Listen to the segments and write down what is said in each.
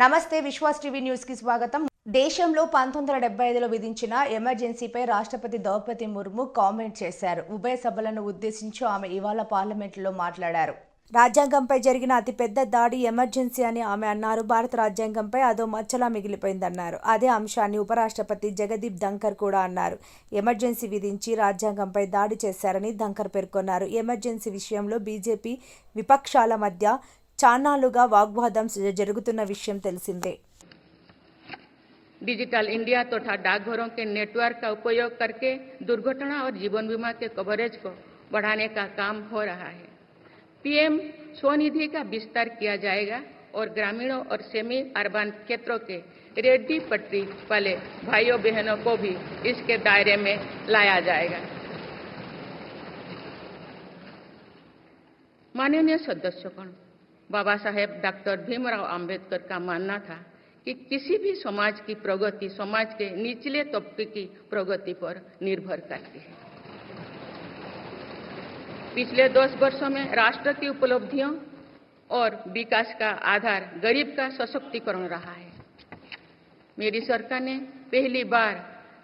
నమస్తే విశ్వాస్ టీవీ న్యూస్కి స్వాగతం. దేశంలో పంతొమ్మిది వందల డెబ్బై ఐదులో విధించిన ఎమర్జెన్సీపై రాష్ట్రపతి ద్రౌపది ముర్ము కామెంట్ చేశారు. ఉభయ సభలను ఉద్దేశించి ఆమె ఇవాళ పార్లమెంటులో మాట్లాడారు. రాజ్యాంగంపై జరిగిన అతిపెద్ద దాడి ఎమర్జెన్సీ అని ఆమె అన్నారు. భారత రాజ్యాంగంపై అదో మచ్చలా మిగిలిపోయిందన్నారు. అదే అంశాన్ని ఉపరాష్ట్రపతి జగదీప్ ధంకర్ కూడా అన్నారు. ఎమర్జెన్సీ విధించి రాజ్యాంగంపై దాడి చేశారని ధంకర్ పేర్కొన్నారు. ఎమర్జెన్సీ విషయంలో బీజేపీ విపక్షాల మధ్య చాన్నాళ్లుగా వాగ్వాదం జరుగుతున్న విషయం తెలిసిందే डिजिटल इंडिया तथा डाकघरों के नेटवर्क का उपयोग करके दुर्घटना और जीवन बीमा के कवरेज को बढ़ाने का काम हो रहा है पीएम स्वनिधि का विस्तार किया जाएगा और ग्रामीणों और सेमी अर्बन क्षेत्रों के रेड्डी पट्टी वाले भाइयों बहनों को भी इसके दायरे में लाया जाएगा माननीय सदस्यगण बाबा साहेब डॉक्टर भीमराव अंबेडकर का मानना था कि किसी भी समाज की प्रगति, समाज के निचले तबके की प्रगति पर निर्भर करती है। पिछले दस वर्षों में राष्ट्र की उपलब्धियों और विकास का आधार गरीब का सशक्तिकरण रहा है। मेरी सरकार ने पहली बार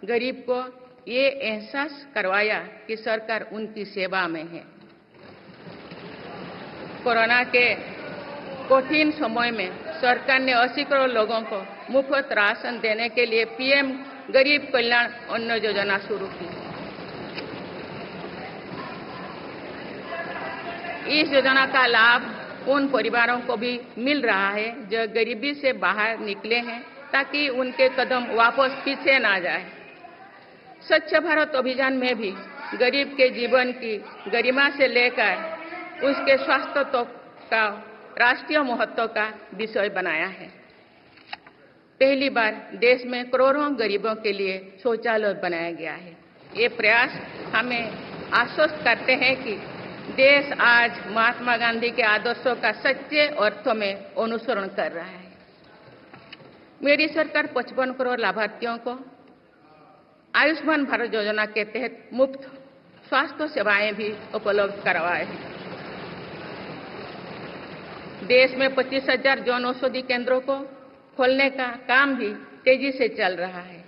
गरीब को ये एहसास करवाया कि सरकार उनकी सेवा में है। कोरोना के कठिन समय में सरकार ने 80 करोड़ लोगों को मुफ़्त राशन देने के लिए पीएम गरीब कल्याण अन्न योजना शुरू की। इस योजना का लाभ उन परिवारों को भी मिल रहा है जो गरीबी से बाहर निकले हैं ताकि उनके कदम वापस पीछे ना जाए। स्वच्छ भारत अभियान में भी गरीब के जीवन की गरिमा से लेकर उसके स्वास्थ्य तक तो का राष्ट्रीय महत्व का विषय बनाया है। पहली बार देश में करोड़ों गरीबों के लिए शौचालय बनाया गया है। ये प्रयास हमें आश्वस्त करते हैं कि देश आज महात्मा गांधी के आदर्शों का सच्चे अर्थों में अनुसरण कर रहा है। मेरी सरकार 55 करोड़ लाभार्थियों को आयुष्मान भारत योजना के तहत मुफ़्त स्वास्थ्य सेवाएँ भी उपलब्ध करवाए हैं। देश में पच्चीस हज़ार जन औषधि केंद्रों को खोलने का काम भी तेज़ी से चल रहा है।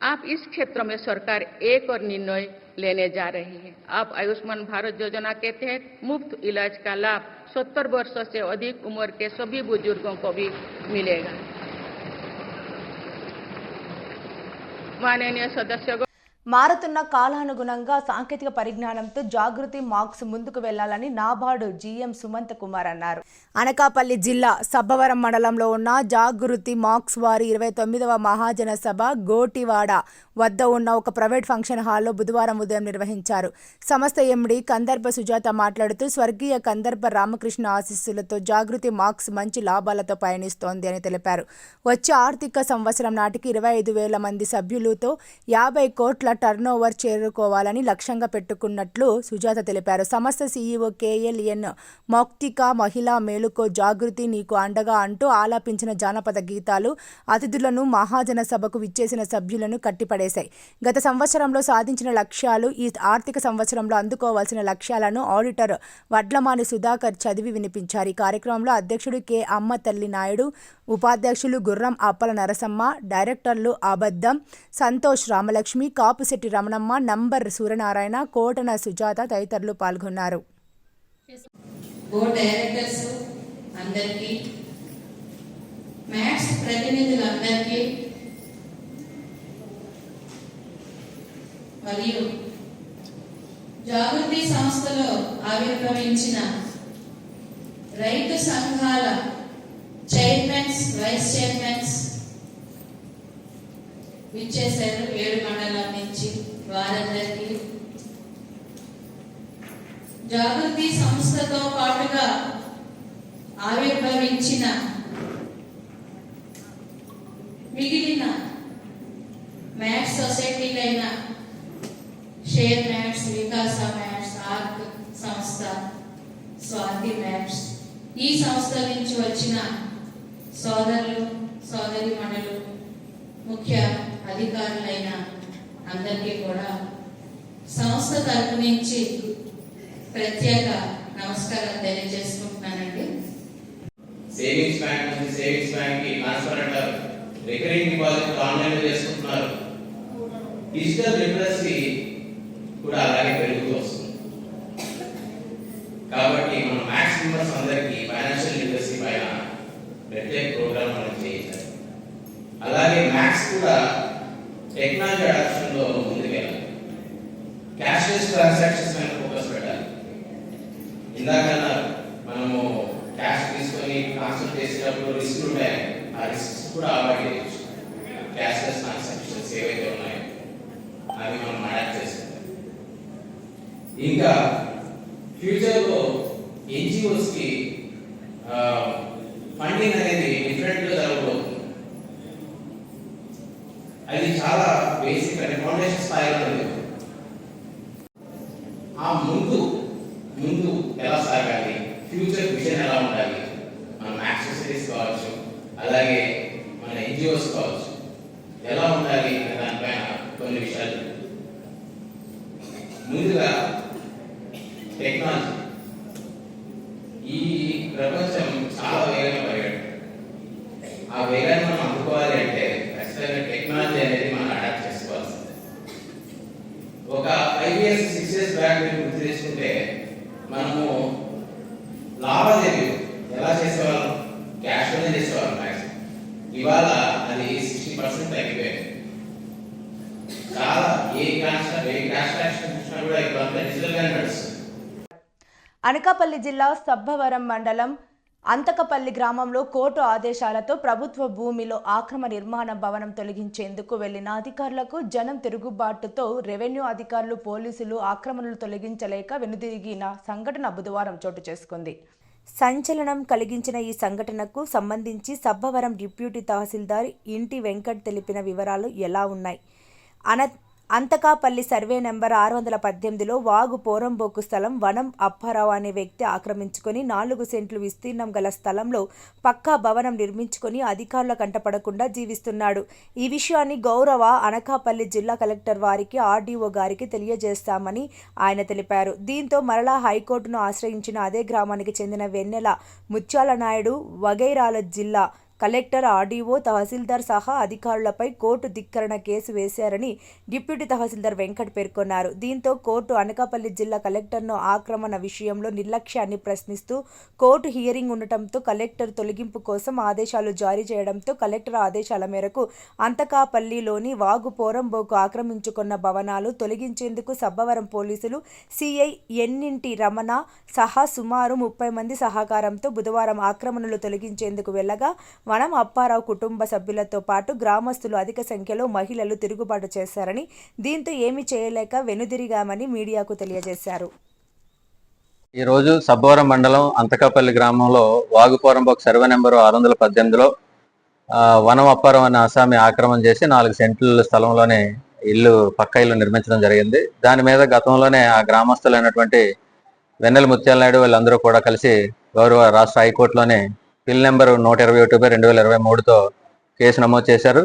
आप इस क्षेत्र में सरकार एक और निर्णय लेने जा रही है। आप आयुष्मान भारत योजना के तहत मुफ़्त इलाज का लाभ 70 वर्ष से अधिक उम्र के सभी बुज़ुर्गों को भी मिलेगा। माननीय सदस्यगण మారుతున్న కాలానుగుణంగా సాంకేతిక పరిజ్ఞానంతో జాగృతి మార్క్స్ ముందుకు వెళ్ళాలని నాబార్డు జీఎం సుమంత్ కుమార్ అన్నారు. అనకాపల్లి జిల్లా సబ్బవరం మండలంలో ఉన్న జాగృతి మార్క్స్ వారి ఇరవై తొమ్మిదవ మహాజన సభ గోటివాడ వద్ద ఉన్న ఒక ప్రైవేట్ ఫంక్షన్ హాల్లో బుధవారం ఉదయం నిర్వహించారు. సంస్థ ఎండి కందర్ప సుజాత మాట్లాడుతూ స్వర్గీయ కందర్ప రామకృష్ణ ఆశీస్సులతో జాగృతి మార్క్స్ మంచి లాభాలతో పయనిస్తోంది అని తెలిపారు. వచ్చే ఆర్థిక సంవత్సరం నాటికి ఇరవై ఐదు వేల మంది సభ్యులతో యాభై కోట్ల టర్నోవర్ చేరుకోవాలని లక్ష్యంగా పెట్టుకున్నట్లు సుజాత తెలిపారు. సంస్థ సీఈఓ కేఎల్ఎన్ మౌక్తిక మహిళా మేలుకో జాగృతి నీకు అండగా అంటూ ఆలాపించిన జానపద గీతాలు అతిథులను మహాజన సభకు విచ్చేసిన సభ్యులను కట్టిపడేశాయి. గత సంవత్సరంలో సాధించిన లక్ష్యాలు ఈ ఆర్థిక సంవత్సరంలో అందుకోవాల్సిన లక్ష్యాలను ఆడిటర్ వడ్లమాని సుధాకర్ చదివి వినిపించారు. ఈ కార్యక్రమంలో అధ్యక్షుడు కె. అమ్మ తల్లి నాయుడు ఉపాధ్యక్షులు గుర్రం అప్పల నరసమ్మ డైరెక్టర్లు అబద్దం సంతోష్ రామలక్ష్మి కాపుశెట్టి రమణమ్మ నంబర్ సూర్యనారాయణ కోటన సుజాత తదితరులు పాల్గొన్నారు. అందరికీ మ్యాథ్స్ ప్రతినిధులందరికీ మరియు జాగృతి సంస్థలో ఆవిర్భవించిన రైతు సంఘాల చైర్మన్స్ వైస్ చైర్మన్స్ విచ్చేశారు ఏడు మండలాల నుంచి వారందరికీ. జాగృతి సంస్థతో పాటుగా ఆవిర్భవించిన మిగిలిన మ్యాథ్స్ సొసైటీలైన share MACS Vikasa MACS arc సంస్థ స్వాతి మ్యాథ్స్. ఈ సంస్థ నుంచి వచ్చిన సోదరులు సోదరి మండలు ముఖ్య అధికారులైన అందరికీ కూడా సంస్థ తరపు నుంచి ప్రత్యేక నమస్కారం తెలియజేసుకుంటున్నానండి. సేవింగ్స్ బ్యాంక్ నుంచి సేవింగ్స్ బ్యాంక్కి ట్రాన్స్ఫర్ అంటారు రికరింగ్ డిపాజిట్ ఆన్లైన్ చేసుకుంటున్నారు. డిజిటల్ లిటరసీ కూడా అలాగే పెరుగుతూ వస్తుంది కాబట్టి మన మ్యాక్స్ మెంబర్స్ అందరికీ ఫైనాన్షియల్ లిటరసీ పైన ప్రత్యేక ప్రోగ్రామ్ మనం చేయించాలి అలాగే మ్యాథ్స్ కూడా టెక్నాలజీ అడాప్షన్లో ముందుకెళ్ళాలి క్యాష్లెస్ ట్రాన్సాక్షన్స్ మీద ఫోకస్ పెట్టాలి ఇందాక మనము క్యాష్ తీసుకొని ట్రాన్స్ఫర్ చేసేటప్పుడు రిస్క్ ఉంటాయి ఆ రిస్క్ కూడా అవాయిడ్ చేయొచ్చు క్యాష్లెస్ ట్రాన్సాక్షన్స్ ఏవైతే ఉన్నాయో అవి మనం అడాప్ట్ చేసుకుంటాం ఇంకా ఫ్యూచర్లో ఎన్జిఓస్కి ఫండింగ్ అనేది డిఫరెంట్గా జరగబోతుంది అది చాలా బేసిక్ అంటే ఫౌండేషన్ స్థాయిలో ఉంది ఆ ముందు ముందు ఎలా సాగాలి ఫ్యూచర్ విజన్ ఎలా ఉండాలి మన యాక్సెసరీస్ కావచ్చు అలాగే మన ఎన్జిఓస్ కావచ్చు ఎలా ఉండాలి అనే దానిపైన కొన్ని విషయాలు ముందుగా టెక్నాలజీ ఈ ప్రపంచం చాలా వేగంగా పరిగెడుతుంది ఆ వేగాన్ని మనం అందుకోవాలి అంటే ఖచ్చితంగా టెక్నాలజీ అనేది మనం అడాప్ట్ చేసుకోవాల్సిందే ఒక five years six years back మీరు గుర్తు చేసుకుంటే మనము లావాదేవీలు ఎలా చేసేవాళ్ళం క్యాష్లోనే చేసేవాళ్ళం మ్యాక్సిమం ఇవాళ అది సిక్స్టీ పర్సెంట్ తగ్గిపోయింది చాలా ఏ క్యాష్ ఏ క్యాష్ ట్రాన్సాక్షన్ చూసినా కూడా ఇప్పుడు అంతా డిజిటల్గానే నడుస్తుంది అనకాపల్లి జిల్లా సబ్బవరం మండలం అంతకపల్లి గ్రామంలో కోర్టు ఆదేశాలతో ప్రభుత్వ భూమిలో ఆక్రమ నిర్మాణ భవనం తొలగించేందుకు వెళ్ళిన అధికారులకు జనం తిరుగుబాటుతో రెవెన్యూ అధికారులు పోలీసులు ఆక్రమణలు తొలగించలేక వెనుదిరిగిన సంఘటన బుధవారం చోటు చేసుకుంది. సంచలనం కలిగించిన ఈ సంఘటనకు సంబంధించి సబ్బవరం డిప్యూటీ తహసీల్దార్ ఇంటి వెంకట్ తెలిపిన వివరాలు ఎలా ఉన్నాయి? అన అంతకాపల్లి సర్వే నెంబర్ ఆరు వందల పద్దెనిమిదిలో వాగు పోరంబోకు స్థలం వనం అప్పారావు అనే వ్యక్తి ఆక్రమించుకొని నాలుగు సెంట్లు విస్తీర్ణం గల స్థలంలో పక్కా భవనం నిర్మించుకొని అధికారుల కంటపడకుండా జీవిస్తున్నాడు. ఈ విషయాన్ని గౌరవ అనకాపల్లి జిల్లా కలెక్టర్ వారికి ఆర్డీఓ గారికి తెలియజేస్తామని ఆయన తెలిపారు. దీంతో మరలా హైకోర్టును ఆశ్రయించిన అదే గ్రామానికి చెందిన వెన్నెల ముత్యాల నాయుడు వగైరాల జిల్లా కలెక్టర్ ఆర్డీఓ తహసీల్దార్ సహా అధికారులపై కోర్టు ధిక్కరణ కేసు వేశారని డిప్యూటీ తహసీల్దార్ వెంకట్ పేర్కొన్నారు. దీంతో కోర్టు అనకాపల్లి జిల్లా కలెక్టర్ను ఆక్రమణ విషయంలో నిర్లక్ష్యాన్ని ప్రశ్నిస్తూ కోర్టు హియరింగ్ ఉండటంతో కలెక్టర్ తొలగింపు కోసం ఆదేశాలు జారీ చేయడంతో కలెక్టర్ ఆదేశాల మేరకు అంతకాపల్లిలోని వాగు పోరంబోకు ఆక్రమించుకున్న భవనాలు తొలగించేందుకు సబ్బవరం పోలీసులు సిఐ ఎన్నింటి రమణ సహా సుమారు ముప్పై మంది సహకారంతో బుధవారం ఆక్రమణలు తొలగించేందుకు వెళ్ళగా వనం అప్పారావు కుటుంబ సభ్యులతో పాటు గ్రామస్తులు అధిక సంఖ్యలో మహిళలు తిరుగుబాటు చేశారని దీంతో ఏమీ చేయలేక వెనుదిరిగామని మీడియాకు తెలియజేశారు. ఈరోజు సబ్బవరం మండలం అంతకాపల్లి గ్రామంలో వాగుపోరంబోక్ సర్వే నెంబరు ఆరు వందల పద్దెనిమిదిలో వనం అప్పారం అనే ఆసామి ఆక్రమణ చేసి నాలుగు సెంట్ల స్థలంలోనే ఇల్లు పక్క ఇల్లు నిర్మించడం జరిగింది. దాని మీద గతంలోనే ఆ గ్రామస్తులైనటువంటి వెన్నెల ముత్యాల నాయుడు వీళ్ళందరూ కూడా కలిసి గౌరవ రాష్ట్ర హైకోర్టులోనే బిల్ నెంబర్ నూట ఇరవై ఒకటి బై రెండు వేల ఇరవై మూడుతో కేసు నమోదు చేశారు.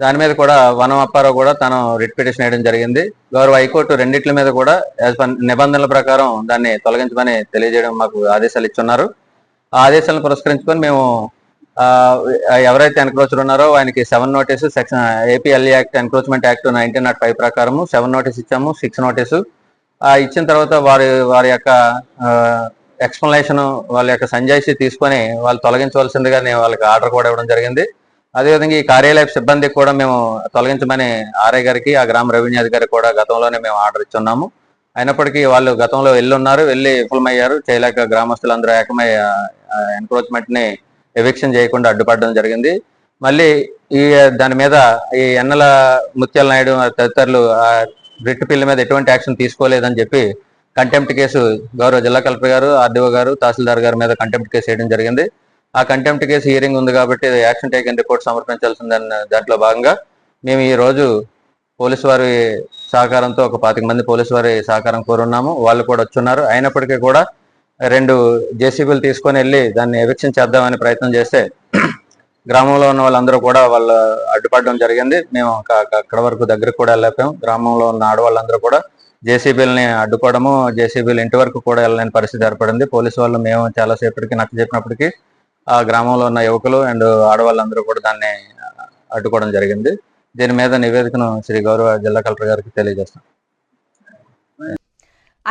దాని మీద కూడా వనం అప్పారావు కూడా తను రిట్ పిటిషన్ వేయడం జరిగింది. గౌరవ హైకోర్టు రెండిట్ల మీద కూడా యాజ్ నిబంధనల ప్రకారం దాన్ని తొలగించమని తెలియజేయడం మాకు ఆదేశాలు ఇచ్చున్నారు. ఆ ఆదేశాలను పురస్కరించుకొని మేము ఎవరైతే ఎన్క్రోచర్ ఉన్నారో ఆయనకి seven notice section A P L E act encroachment act nineteen nought five ప్రకారము సెవెన్ నోటీస్ ఇచ్చాము సిక్స్ నోటీసు. ఆ ఇచ్చిన తర్వాత వారి వారి యొక్క ఎక్స్ప్లెనేషన్ వాళ్ళ యొక్క సంజాయిషి తీసుకొని వాళ్ళు తొలగించవలసిందిగా నేను వాళ్ళకి ఆర్డర్ కూడా ఇవ్వడం జరిగింది. అదేవిధంగా ఈ కార్యాలయ సిబ్బందికి కూడా మేము తొలగించమని ఆర్ఐ గారికి ఆ గ్రామ రెవెన్యూ అధికారి కూడా గతంలోనే మేము ఆర్డర్ ఇచ్చున్నాము. అయినప్పటికీ వాళ్ళు గతంలో వెళ్ళి ఉన్నారు వెళ్ళి విఫలమయ్యారు. చేయలేక గ్రామస్తులందరూ ఏకమై ఎన్క్రోచ్మెంట్ని ఎవిక్షన్ చేయకుండా అడ్డుపడడం జరిగింది. మళ్ళీ ఈ దాని మీద ఈ ఎన్నెల ముత్యాల నాయుడు తదితరులు ఆ రిట్ పిల్ల మీద ఎటువంటి యాక్షన్ తీసుకోలేదని చెప్పి కంటెంప్ట్ కేసు గౌరవ జిల్లా కలెక్టర్ గారు ఆర్డీఓ గారు తహసీల్దార్ గారి మీద కంటెంప్ట్ కేసు వేయడం జరిగింది. ఆ కంటెంప్ట్ కేసు హియరింగ్ ఉంది కాబట్టి యాక్షన్ టేకన్ రిపోర్ట్ సమర్పించాల్సిందని దాంట్లో భాగంగా మేము ఈ రోజు పోలీసు వారి సహకారంతో ఒక పాతిక మంది పోలీసు వారి సహకారం కోరున్నాము. వాళ్ళు కూడా వచ్చున్నారు. అయినప్పటికీ కూడా రెండు జేసీబీలు తీసుకొని వెళ్ళి దాన్ని ఎవిక్షన్ చేద్దామని ప్రయత్నం చేస్తే గ్రామంలో ఉన్న వాళ్ళందరూ కూడా వాళ్ళు అడ్డుపడడం జరిగింది. మేము అక్కడ వరకు దగ్గరకు కూడా వెళ్ళాము గ్రామంలో ఉన్న ఆడవాళ్ళందరూ కూడా జేసీబీలని అడ్డుకోవడము జేసీబీలు ఇంటి వరకు కూడా వెళ్ళలేని పరిస్థితి ఏర్పడింది. పోలీసు వాళ్ళు మేము చాలా సేపటికి నచ్చ చెప్పినప్పటికీ ఆ గ్రామంలో ఉన్న యువకులు అండ్ ఆడవాళ్ళందరూ కూడా దాన్ని అడ్డుకోవడం జరిగింది. దీని మీద నివేదికను శ్రీ గౌరవ జిల్లా కలెక్టర్ గారికి తెలియజేస్తాం.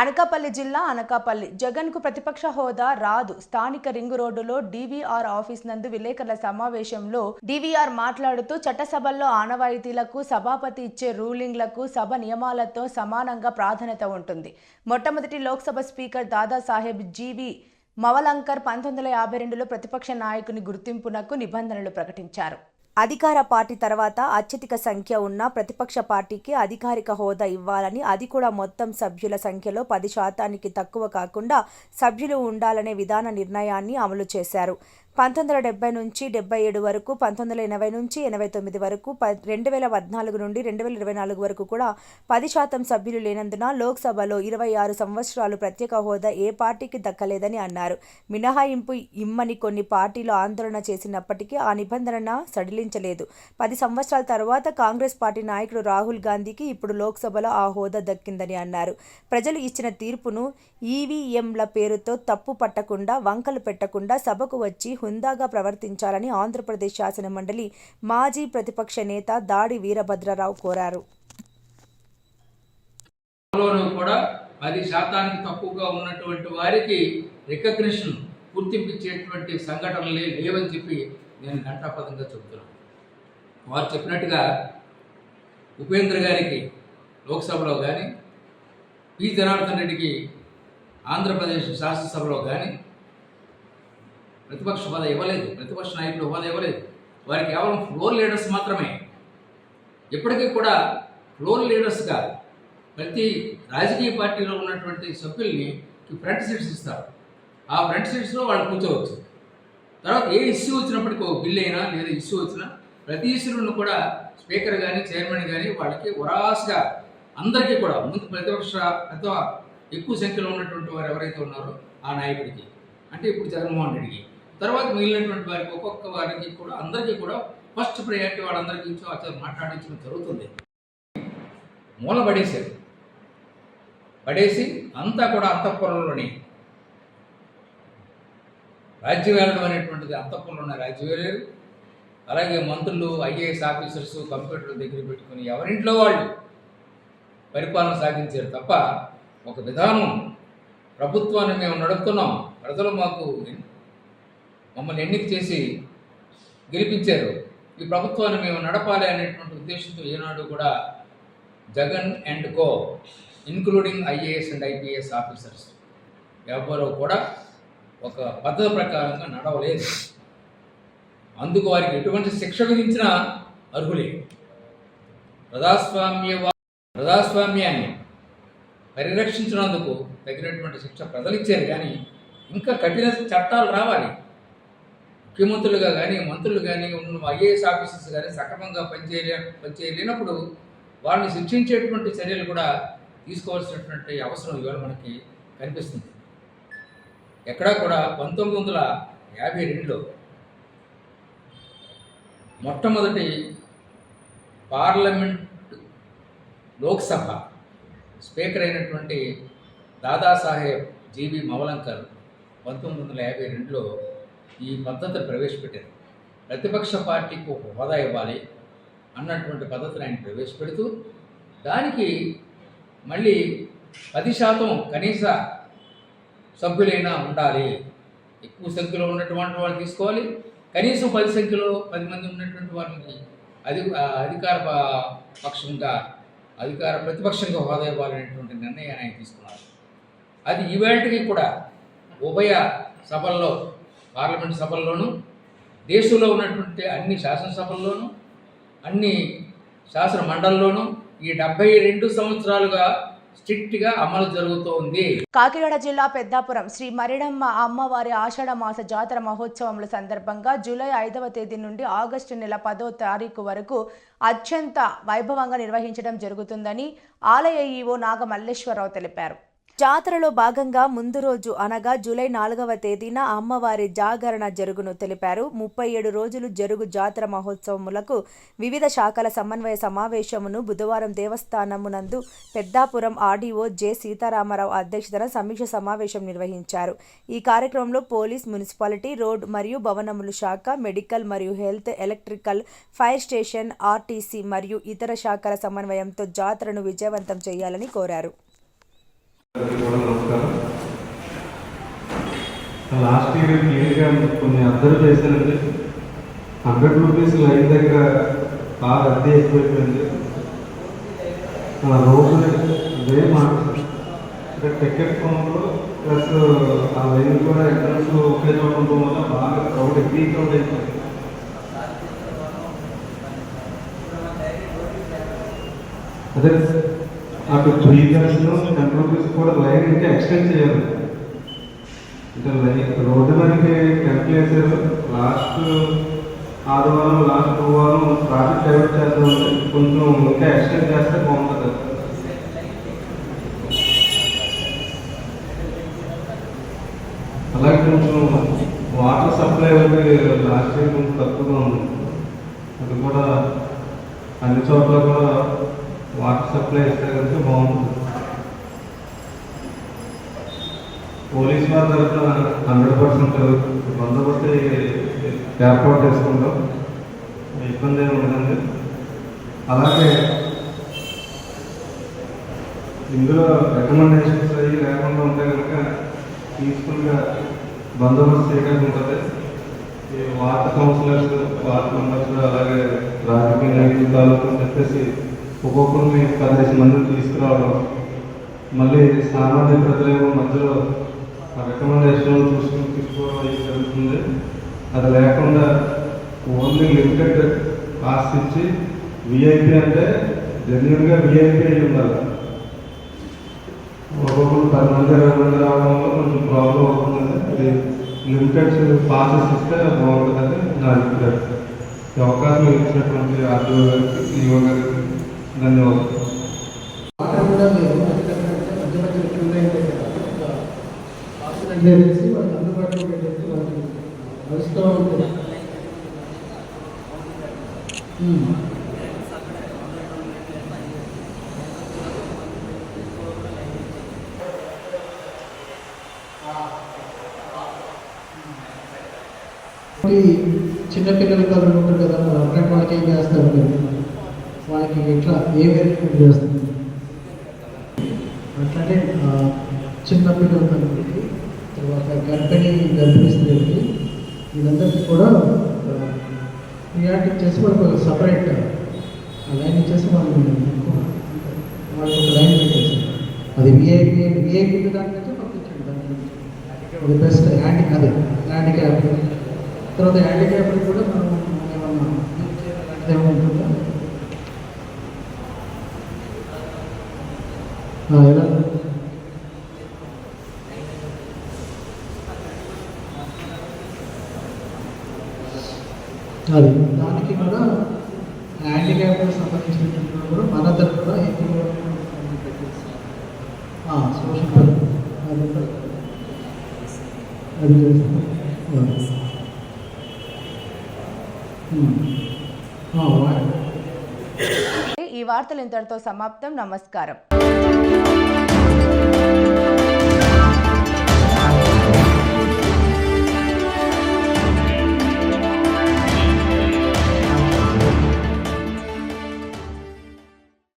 అనకాపల్లి జిల్లా అనకాపల్లి. జగన్కు ప్రతిపక్ష హోదా రాదు. స్థానిక రింగు రోడ్డులో డీవీఆర్ ఆఫీస్ నందు విలేకరుల సమావేశంలో డీవీఆర్ మాట్లాడుతూ చట్టసభల్లో ఆనవాయితీలకు సభాపతి ఇచ్చే రూలింగ్లకు సభ నియమాలతో సమానంగా ప్రాధాన్యత ఉంటుంది. మొట్టమొదటి Lok Sabha speaker Dadasaheb G V Mavalankar పంతొమ్మిది వందల యాభై రెండులో ప్రతిపక్ష నాయకుని గుర్తింపునకు నిబంధనలు ప్రకటించారు. అధికార పార్టీ తర్వాత అత్యధిక సంఖ్య ఉన్న ప్రతిపక్ష పార్టీకి అధికారిక హోదా ఇవ్వాలని అది కూడా మొత్తం సభ్యుల సంఖ్యలో పది శాతానికి తక్కువ కాకుండా సభ్యులు ఉండాలనే విధాన నిర్ణయాన్ని అమలు చేశారు. పంతొమ్మిది వందల డెబ్బై నుంచి డెబ్బై ఏడు వరకు పంతొమ్మిది వందల ఎనభై నుంచి ఎనభై తొమ్మిది వరకు ప రెండు వేల పద్నాలుగు నుండి రెండు వేల ఇరవై నాలుగు వరకు కూడా పది శాతం సభ్యులు లేనందున లోక్సభలో ఇరవై ఆరు సంవత్సరాలు ప్రత్యేక హోదా ఏ పార్టీకి దక్కలేదని అన్నారు. మినహాయింపు ఇమ్మని కొన్ని పార్టీలు ఆందోళన చేసినప్పటికీ ఆ నిబంధన సడిలించలేదు. పది సంవత్సరాల తర్వాత కాంగ్రెస్ పార్టీ నాయకుడు రాహుల్ గాంధీకి ఇప్పుడు లోక్సభలో ఆ హోదా దక్కిందని అన్నారు. ప్రజలు ఇచ్చిన తీర్పును ఈవీఎంల పేరుతో తప్పు పట్టకుండా వంకలు పెట్టకుండా సభకు వచ్చి హుందాగా ప్రవర్తించాలని ఆంధ్రప్రదేశ్ శాసన మండలి మాజీ ప్రతిపక్ష నేత దాడి వీరభద్రరావు కోరారు. కూడా పది శాతానికి తక్కువగా ఉన్నటువంటి వారికి రికగ్నిషన్ గుర్తింపించేటువంటి సంఘటనలే లేవని చెప్పి నేను ఘంటాపదంగా చెబుతున్నాను. వారు చెప్పినట్టుగా ఉపేంద్ర గారికి లోక్సభలో కానీ పి. జనార్దన్ రెడ్డికి ఆంధ్రప్రదేశ్ శాసనసభలో కానీ ప్రతిపక్ష హోదా ఇవ్వలేదు ప్రతిపక్ష నాయకుడు హోదా ఇవ్వలేదు. వారికి కేవలం ఫ్లోర్ లీడర్స్ మాత్రమే. ఇప్పటికీ కూడా ఫ్లోర్ లీడర్స్గా ప్రతి రాజకీయ పార్టీలో ఉన్నటువంటి సభ్యుల్ని ఫ్రంట్ సీట్స్ ఇస్తారు. ఆ ఫ్రంట్ సీట్స్లో వాళ్ళు కూర్చోవచ్చు. తర్వాత ఏ ఇష్యూ వచ్చినప్పటికీ ఒక బిల్ అయినా లేదా ఇష్యూ వచ్చినా ప్రతి ఇష్యూలను కూడా స్పీకర్ కానీ చైర్మన్ కానీ వాళ్ళకి వరాస్గా అందరికీ కూడా ముందు ప్రతిపక్ష పెద్ద ఎక్కువ సంఖ్యలో ఉన్నటువంటి వారు ఎవరైతే ఉన్నారో ఆ నాయకుడికి. అంటే ఇప్పుడు జగన్మోహన్ రెడ్డికి. తర్వాత మిగిలినటువంటి వారికి ఒక్కొక్క వారికి కూడా అందరికీ కూడా ఫస్ట్ ప్రయారిటీ వాళ్ళందరికీ ఇచ్చి అసలు మాట్లాడించడం జరుగుతుంది. మూల పడేశారు పడేసి అంతా కూడా అంతఃపురంలోని. రాజ్యం వెళ్ళడం అనేటువంటిది అంతఃపురంలోనే రాజ్యం వెళ్ళారు అలాగే మంత్రులు ఐఏఎస్ ఆఫీసర్స్ కంప్యూటర్ల దగ్గర పెట్టుకుని ఎవరింట్లో వాళ్ళు పరిపాలన సాగించారు తప్ప ఒక విధానం ప్రభుత్వాన్ని మేము నడుపుతున్నాం. ప్రజలు మాకు మమ్మల్ని ఎన్నిక చేసి గెలిపించారు. ఈ ప్రభుత్వాన్ని మేము నడపాలి అనేటువంటి ఉద్దేశంతో ఈనాడు కూడా Jagan and co including IAS and IPS officers ఎవరూ కూడా ఒక పద్ధతి ప్రకారంగా నడవలేదు. అందుకు వారికి ఎటువంటి శిక్ష విధించినా అర్హులే. ప్రజాస్వామ్య ప్రజాస్వామ్యాన్ని పరిరక్షించినందుకు తగినటువంటి శిక్ష ప్రజలు ఇచ్చారు కానీ ఇంకా కఠిన చట్టాలు రావాలి. ముఖ్యమంత్రులుగా కానీ మంత్రులు కానీ ఉన్న ఐఏఎస్ ఆఫీసర్స్ కానీ సక్రమంగా పనిచేయలే పనిచేయలేనప్పుడు వాళ్ళని శిక్షించేటువంటి చర్యలు కూడా తీసుకోవాల్సినటువంటి అవసరం ఇవాళ మనకి కనిపిస్తుంది. ఎక్కడా కూడా పంతొమ్మిది వందల యాభై రెండులో మొట్టమొదటి పార్లమెంట్ లోక్సభ స్పీకర్ అయినటువంటి దాదాసాహెబ్ జీవి మవలంకర్ పంతొమ్మిది వందల యాభై రెండులో ఈ పద్ధతిని ప్రవేశపెట్టారు. ప్రతిపక్ష పార్టీకి ఒక హోదా ఇవ్వాలి అన్నటువంటి పద్ధతిని ఆయన ప్రవేశపెడుతూ దానికి మళ్ళీ పది శాతం కనీస సభ్యులైనా ఉండాలి. ఎక్కువ సంఖ్యలో ఉన్నటువంటి వాళ్ళు తీసుకోవాలి. కనీసం పది సంఖ్యలో పది మంది ఉన్నటువంటి వారిని అధి అధికార పక్షంగా అధికార ప్రతిపక్షంగా హోదా ఇవ్వాలనేటువంటి నిర్ణయాన్ని ఆయన తీసుకున్నారు. అది ఈవేళకి కూడా ఉభయ సభల్లో పార్లమెంట్ సభల్లోనూ దేశంలో ఉన్నటువంటి అన్ని శాసనసభల్లోనూ అన్ని శాసన మండలిలోనూ ఈ డెబ్బై రెండు సంవత్సరాలుగా స్ట్రిక్ట్గా అమలు జరుగుతోంది. కాకినాడ జిల్లా పెద్దాపురం శ్రీ మరిడమ్మ అమ్మవారి ఆషాఢ మాస జాతర మహోత్సవముల సందర్భంగా జూలై ఐదవ తేదీ నుండి ఆగస్టు నెల పదో తారీఖు వరకు అత్యంత వైభవంగా నిర్వహించడం జరుగుతుందని ఆలయ ఈవో నాగమల్లేశ్వరరావు తెలిపారు. జాతరలో భాగంగా ముందు రోజు అనగా జూలై నాలుగవ తేదీన అమ్మవారి జాగరణ జరుగును తెలిపారు. ముప్పై ఏడు రోజులు జరుగు జాతర మహోత్సవములకు వివిధ శాఖల సమన్వయ సమావేశమును బుధవారం దేవస్థానమునందు Peddapuram R D O J Sitaramarao అధ్యక్షతన సమీక్ష సమావేశం నిర్వహించారు. ఈ కార్యక్రమంలో పోలీస్ మున్సిపాలిటీ రోడ్ మరియు భవనములు శాఖ మెడికల్ మరియు health electrical fire station RTC మరియు ఇతర శాఖల సమన్వయంతో జాతరను విజయవంతం చేయాలని కోరారు. లాస్ట్ ఇయర్ క్లియర్గా కొన్ని అబ్జర్వ్ చేశానండి హండ్రెడ్ రూపీస్ లైన్ దగ్గర బాగా అద్దె ఎక్కువైపోయింది ఆ రోడ్డు అదే మాట. టికెట్ ఫోన్లో ప్లస్ ఆ లైన్ కూడా ఎంట్రన్స్ ఒకే చోట ఉండడం వల్ల బాగా క్రౌడ్ ఎక్కువ క్రౌడ్ అయిపోయింది అదే అటు త్రీ ఇయర్స్ టెన్ రూపీస్ కూడా లైన్ ఇంకా ఎక్స్టెండ్ చేయాలి. అంటే లైన్ రోడ్డు మనకి టెంప్ వేసారు లాస్ట్ ఆదివారం లాస్ట్ గురువారం ట్రాఫిక్ డైవర్ట్ చేద్దాం కొంచెం ఇంకా ఎక్స్టెండ్ చేస్తే బాగుంటుంది. అలాగే కొంచెం వాటర్ సప్లై అనేది లాస్ట్ ఇయర్ కొంచెం తక్కువగా ఉంది. అది కూడా అన్ని చోట్ల కూడా సప్లై ఇస్తే కనుక బాగుంటుంది. పోలీస్ వారి తరఫున హండ్రెడ్ పర్సెంట్ బందోబస్తు ఏర్పాటు చేసుకుంటాం. ఇబ్బంది ఏమి ఉండదండి. అలాగే ఇందులో రికమెండేషన్స్ అవి లేకుండా ఉంటే కనుక పీస్ఫుల్గా బందోబస్తు చేయడానికి ఉంటుంది. ఈ వార్డ్ కౌన్సిలర్స్ వార్డ్ మెంబర్స్ అలాగే రాజకీయ నాయకులు తాలూకు అని చెప్పేసి ఒక్కొక్కరిని పదిహేను మందిని తీసుకురావడం మళ్ళీ సామాన్య ప్రజలేమో మధ్యలో రికమెండేషన్ చూసుకుని తీసుకోవడం జరుగుతుంది. అది లేకుండా ఓన్లీ లిమిటెడ్ పాస్ ఇచ్చి విఐపి అంటే జెన్యున్గా విఐపి అయి ఉండాలి. ఒక్కొక్కరు పది మంది ఇరవై మంది రావడం వల్ల కొంచెం ప్రాబ్లం అవుతుంది అది లిమిటెడ్ పాసెస్ ఇస్తే బాగుంటుందని నా అభిప్రాయం. ఈ అవకాశం ఇచ్చినటువంటి ఆర్టీఓ గారికి ఈఓ గారికి ధన్యవాదాలు వాటర్ వాళ్ళకి అందుబాటులో పెట్టేసి వాళ్ళకి నడుస్తూ ఉంటుంది చిన్నపిల్లలు కదా ఉంటారు కదా అక్కడ వాళ్ళకి ఏం చేస్తారు మీరు? ఎట్లా ఏ వెరిఫికేట్ చేస్తుంది? అట్లానే చిన్న పిల్లల తల్లికి తర్వాత గర్భిణీ గర్భిణీ స్త్రీలకి వీళ్ళందరికీ కూడా రియాక్ట్ చేసి వాళ్ళకి ఒక సపరేట్ లైన్ ఇచ్చేసి వాళ్ళు వాళ్ళకి ఒక లైన్ పెట్టేసి అది విఐపి విఐపి దానికైతే పంపించండి దానికి అది బెస్ట్ యాంటీ అదే హ్యాండిక్యాప్ తర్వాత హ్యాండిక్యాప్ కూడా మనం ఏమన్నా అలాంటిది ఏమైనా ఆ, ఎలా అది. దానికి కూడా హ్యాండిక్యాప్ సంబంధించినటువంటి కూడా మన తరఫున ఏపీ గవర్నమెంట్ పెట్టేసి సోషల్ పని అది. కూడా అది చేస్తాం. అది. ఉమ్. ఆ, వా- ఈ వార్తలు ఇంతటితో సమాప్తం. నమస్కారం.